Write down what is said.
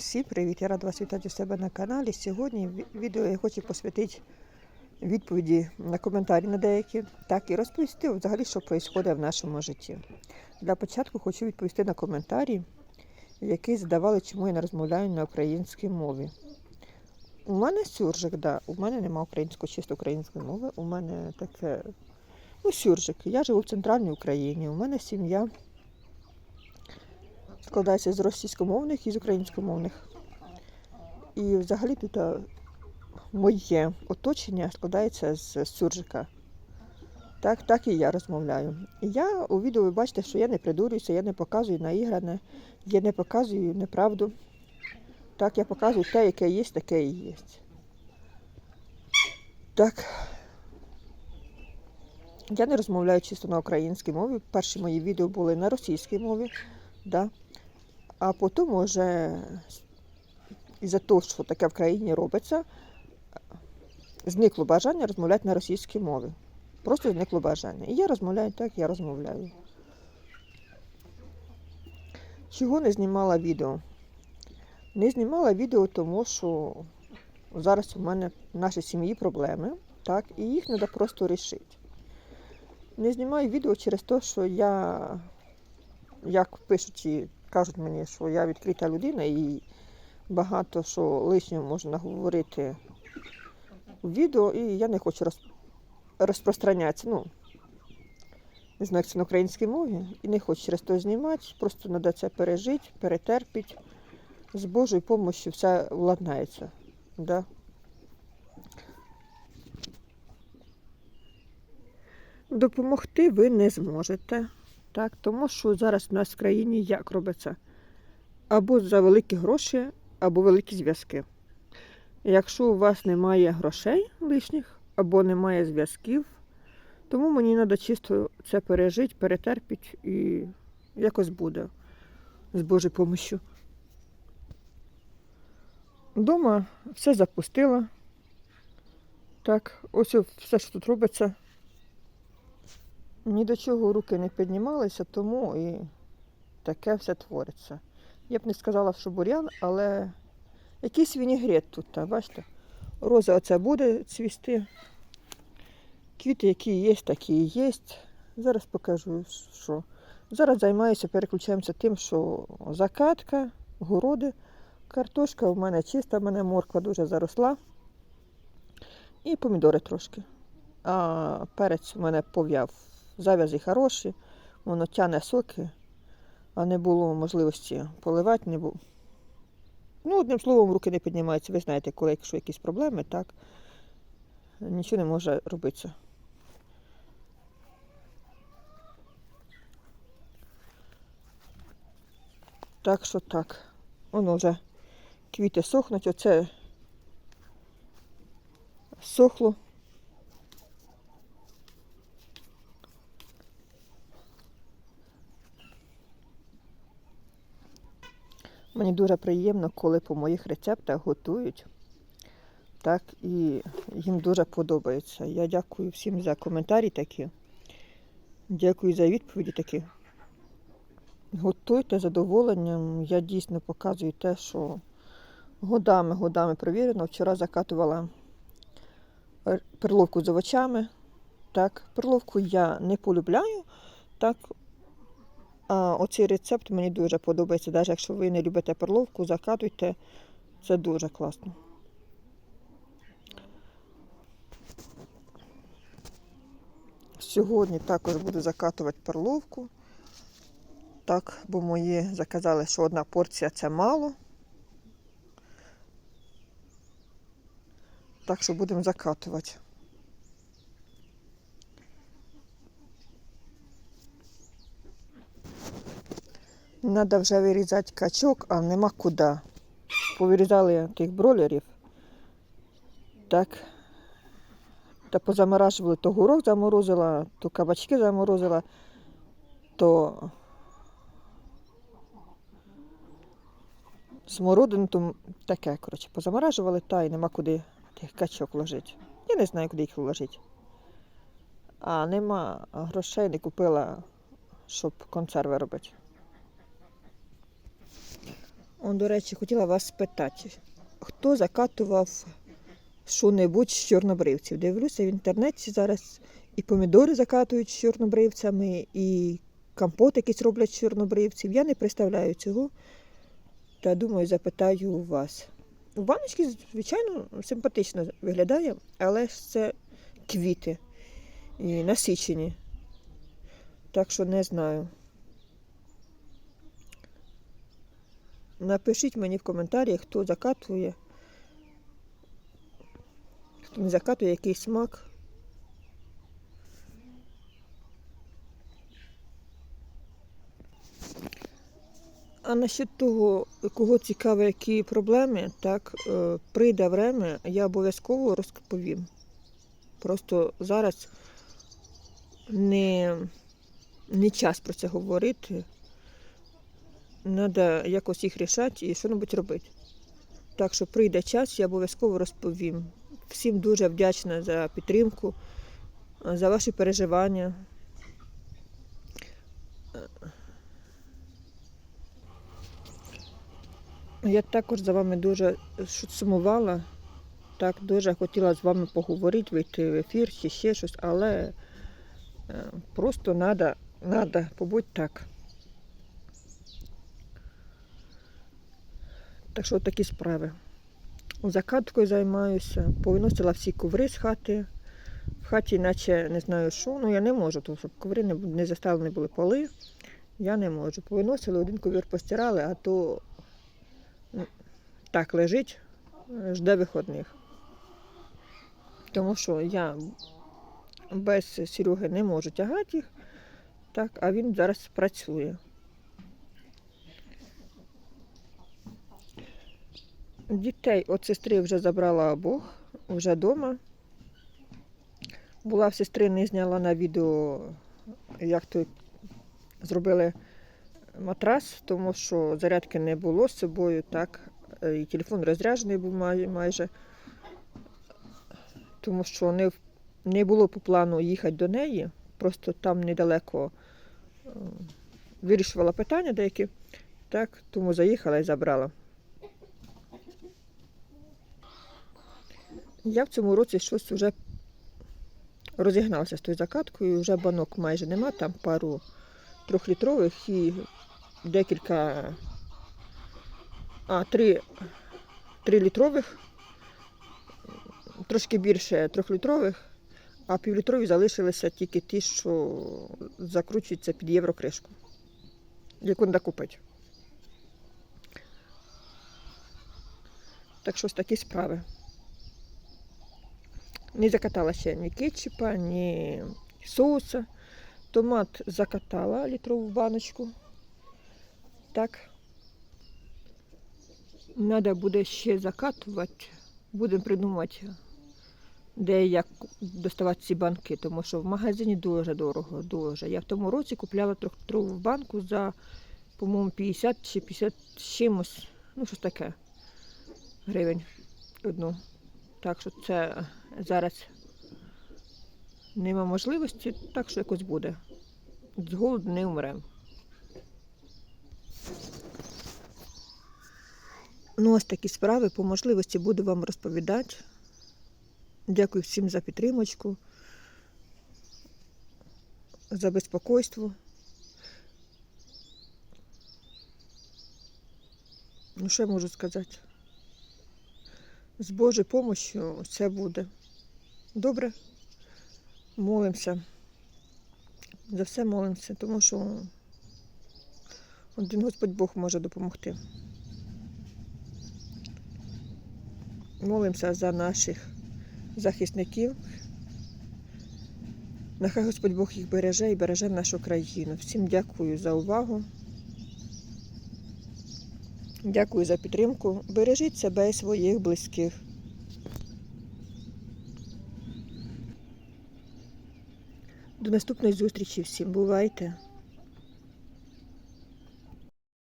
Всім привіт! Я рада вас вітати у себе на каналі. Сьогодні відео я хочу посвятити відповіді на коментарі на деякі, так і розповісти взагалі, що відбувається в нашому житті. Для початку хочу відповісти на коментарі, які задавали, чому я не розмовляю на українській мові. У мене сюржик, да. У мене немає української, чисто української мови. У мене таке ну, сюржик. Я живу в центральній Україні. У мене сім'я складається з російськомовних і з українськомовних. І взагалі тут моє оточення складається з суржика. Так, так і я розмовляю. І я у відео ви бачите, що я не придурююся, я не показую наігране, я не показую неправду. Так, я показую те, яке є, таке і є. Так. Я не розмовляю чисто на українській мові. Перші мої відео були на російській мові. Да. А потім вже із-за того, що таке в країні робиться, зникло бажання розмовляти на російській мові. Просто зникло бажання. І я розмовляю так, я розмовляю. Чого не знімала відео? Не знімала відео, тому що зараз у мене в нашій сім'ї проблеми, так, і їх треба просто рішити. Не знімаю відео через те, що я, як пишуть кажуть мені, що я відкрита людина і багато що лишнього можна говорити в відео, і я не хочу роз... розпространятися. Ну, не знаю, як це на українській мові, і не хочу через то знімати, просто треба це пережити, перетерпіти. З Божою допомогою все владнається. Да? Допомогти ви не зможете. Так, тому що зараз у нас в країні як робиться? Або за великі гроші, або великі зв'язки. Якщо у вас немає грошей лишніх, або немає зв'язків, тому мені треба чисто це пережити, перетерпіти і якось буде з Божою допомогою. Дома все запустила. Так, ось все, що тут робиться. Ні до чого руки не піднімалися, тому і таке все твориться. Я б не сказала, що бур'ян, але якийсь вінігрет тут, бачите? Роза оце буде цвісти. Квіти, які є, такі і є. Зараз покажу, що. Зараз займаюся, переключаємося тим, що закатка, городи, картошка у мене чиста, в мене морква дуже заросла. І помідори трошки. А перець у мене пов'яв зав'язи хороші, воно тяне соки, а не було можливості поливати, не було. Ну, одним словом, руки не піднімаються. Ви знаєте, коли якщо якісь проблеми, так нічого не може робитися. Так що так. Воно вже квіти сохнуть, оце сохло. Мені дуже приємно, коли по моїх рецептах готують. Так, і їм дуже подобається. Я дякую всім за коментарі такі. Дякую за відповіді такі. Готуйте з задоволенням. Я дійсно показую те, що годами, годами провірено. Вчора закатувала перловку з овочами. Так, перловку я не полюбляю. Так, оцей рецепт мені дуже подобається. Навіть якщо ви не любите перловку, закатуйте. Це дуже класно. Сьогодні також буду закатувати перловку. Так, бо мої заказали, що одна порція це мало. Так що будемо закатувати. Треба вже вирізати качок, а нема куди. Повирізали тих бролерів. Так. Та позаморажували, то горох заморозила, то кабачки заморозила, то смородину, то таке, коротше, позаморажували, та й нема куди тих качок ложити. Я не знаю, куди їх вложити. А нема грошей, не купила, щоб консерви робити. Он, до речі, хотіла вас спитати, хто закатував що-небудь з чорнобривців? Дивлюся в інтернеті зараз і помідори закатують з чорнобривцями, і компот якийсь роблять з чорнобривців. Я не представляю цього. Та думаю, запитаю у вас. У баночці, звичайно, симпатично виглядає, але ж це квіти і насичені. Так що не знаю. Напишіть мені в коментарях, хто закатує, хто не закатує, який смак. А насчет того, кого цікаві, які проблеми, так, е, прийде время, я обов'язково розповім. Просто зараз не, не час про це говорити. Треба якось їх рішати і що-небудь робити. Так що прийде час, я обов'язково розповім. Всім дуже вдячна за підтримку, за ваші переживання. Я також за вами дуже сумувала. Так, дуже хотіла з вами поговорити, вийти в ефір чи ще щось, але е, просто треба, треба побути так. Так що такі справи. Закаткою займаюся, повиносила всі коври з хати. В хаті, наче не знаю що, ну я не можу, тому щоб коври не, не заставлені були поли. Я не можу. Повиносили, один ковір постирали, а то так лежить, жде виходних. Тому що я без Сереги не можу тягати їх, так, а він зараз працює. Дітей от сестри вже забрала обох, вже вдома. Була в сестри, не зняла на відео, як то зробили матрас, тому що зарядки не було з собою, так, і телефон розряджений був май- майже, тому що не, не було по плану їхати до неї, просто там недалеко е, вирішувала питання деякі, так, тому заїхала і забрала. Я в цьому році щось вже розігналася з тою закаткою, вже банок майже нема, там пару трьохлітрових і декілька, а, три, три літрових, трошки більше трьохлітрових, а півлітрові залишилися тільки ті, що закручуються під єврокришку, яку треба купити. Так що ось такі справи. Не закатала ще ні кетчупа, ні соуса. Томат закатала літрову баночку. Так. Треба буде ще закатувати. Будемо придумати, де як доставати ці банки, тому що в магазині дуже дорого, дуже. Я в тому році купляла трьохлітрову банку за, по-моєму, 50 чи 50 чимось, ну щось таке, гривень одну. Так що це зараз нема можливості, так що якось буде. З голоду не вмремо. Ну, ось такі справи по можливості буду вам розповідати. Дякую всім за підтримочку, за безпокойство. Ну, що я можу сказати? З Божою допомогою все буде. Добре? Молимося. За все молимося, тому що один Господь Бог може допомогти. Молимося за наших захисників. Нехай Господь Бог їх береже і береже нашу країну. Всім дякую за увагу. Дякую за підтримку. Бережіть себе і своїх близьких. До наступної зустрічі всім. Бувайте!